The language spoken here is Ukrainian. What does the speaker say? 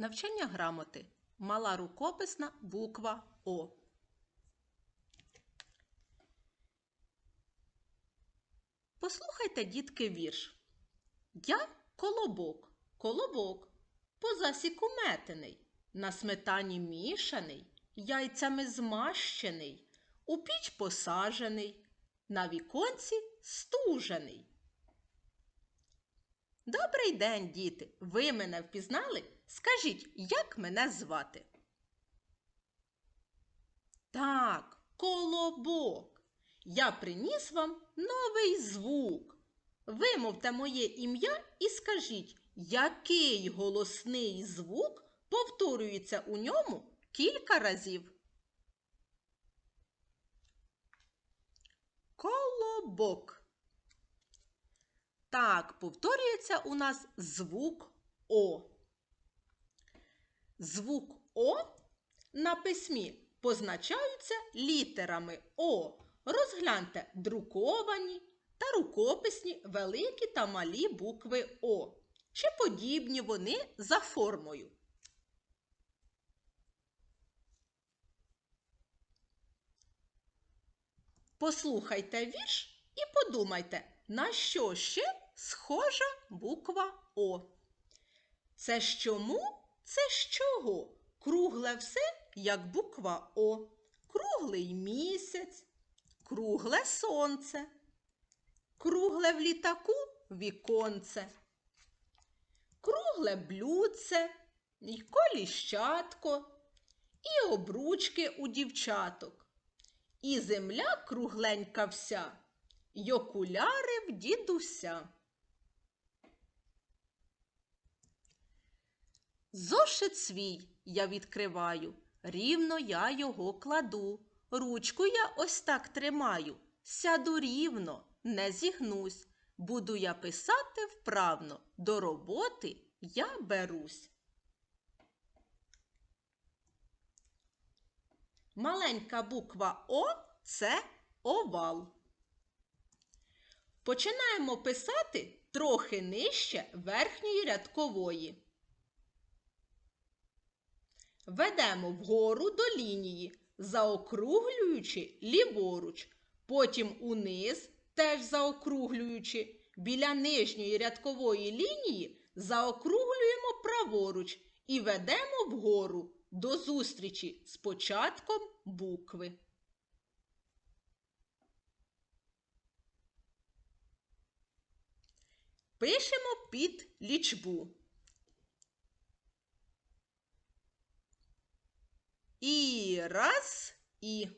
Навчання грамоти. Мала рукописна буква О. Послухайте, дітки, вірш. Я колобок, колобок, по засіку метений, на сметані мішаний, яйцями змащений, у піч посажений, на віконці стужений. Добрий день, діти! Ви мене впізнали? Скажіть, як мене звати? Так, колобок. Я приніс вам новий звук. Вимовте моє ім'я і скажіть, який голосний звук повторюється у ньому кілька разів. Колобок. Так, повторюється у нас звук О. Звук О на письмі позначаються літерами О. Розгляньте друковані та рукописні великі та малі букви О. Чи подібні вони за формою? Послухайте вірш і подумайте, на що ще схожа буква О. Це ж чому? Це з чого? Кругле все, як буква О. Круглий місяць, кругле сонце, кругле в літаку віконце, кругле блюдце, і коліщатко, і обручки у дівчаток, і земля кругленька вся, й окуляри в дідуся. Зошит свій я відкриваю, рівно я його кладу. Ручку я ось так тримаю, сяду рівно, не зігнусь. Буду я писати вправно, до роботи я берусь. Маленька буква О це овал. Починаємо писати трохи нижче верхньої рядкової. Ведемо вгору до лінії, заокруглюючи ліворуч, потім униз, теж заокруглюючи, біля нижньої рядкової лінії заокруглюємо праворуч і ведемо вгору до зустрічі з початком букви. Пишемо під лічбу. І раз, і